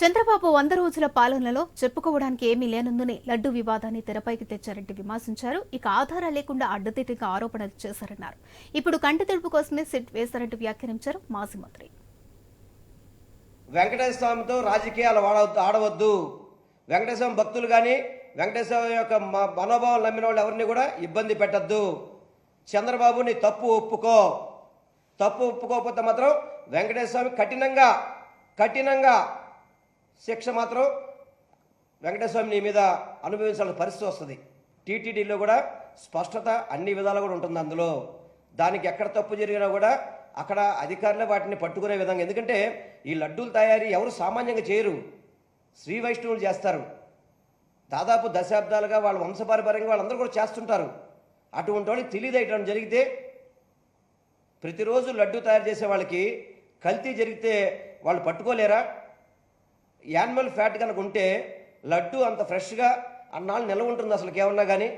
చంద్రబాబు వంద రోజుల పాలనలో చెప్పుకోవడానికి ఏమీ లేనందునే లడ్డు వివాదాన్ని తెరపైకి తెచ్చారంటే విమర్శించారు. ఇక ఆధారాలు లేకుండా అడ్డదిడ్డిగా ఆరోపణలు చేశారన్నారు. ఇప్పుడు కంటి తెలుపు కోసమే సిట్ వేశారంటూ వ్యాఖ్యానించారు మాజీ మంత్రి. వెంకటేశ్వర స్వామితో రాజకీయాలు ఆడవద్దు. వెంకటేశ్వర భక్తులు కానీ వెంకటేశ్వర యొక్క మనోభావం నమ్మిన వాళ్ళు ఎవరిని కూడా ఇబ్బంది పెట్టద్దు. చంద్రబాబు నీ తప్పు ఒప్పుకో. తప్పు ఒప్పుకోకపోతే మాత్రం వెంకటేశ్వర స్వామి కఠినంగా కఠినంగా శిక్ష మాత్రం వెంకటేశ్వర నీ మీద అనుభవించాల్సిన పరిస్థితి వస్తుంది. టీటీడీలో కూడా స్పష్టత అన్ని విధాలు కూడా ఉంటుంది అందులో. దానికి ఎక్కడ తప్పు జరిగినా కూడా అక్కడ అధికారులే వాటిని పట్టుకునే విధంగా. ఎందుకంటే ఈ లడ్డూలు తయారీ ఎవరు సామాన్యంగా చేయరు. శ్రీ వైష్ణవులు చేస్తారు. దాదాపు దశాబ్దాలుగా వాళ్ళ వంశపారపర్యంగా వాళ్ళందరూ కూడా చేస్తుంటారు. అటువంటి వాళ్ళకి తెలియదు జరిగితే ప్రతిరోజు లడ్డు తయారు చేసే వాళ్ళకి కల్తీ జరిగితే వాళ్ళు పట్టుకోలేరా? యానిమల్ ఫ్యాట్ కనుక ఉంటే లడ్డు అంత ఫ్రెష్గా అన్నాళ్ళు నిల్వ ఉంటుంది అసలు ఏమన్నా కానీ.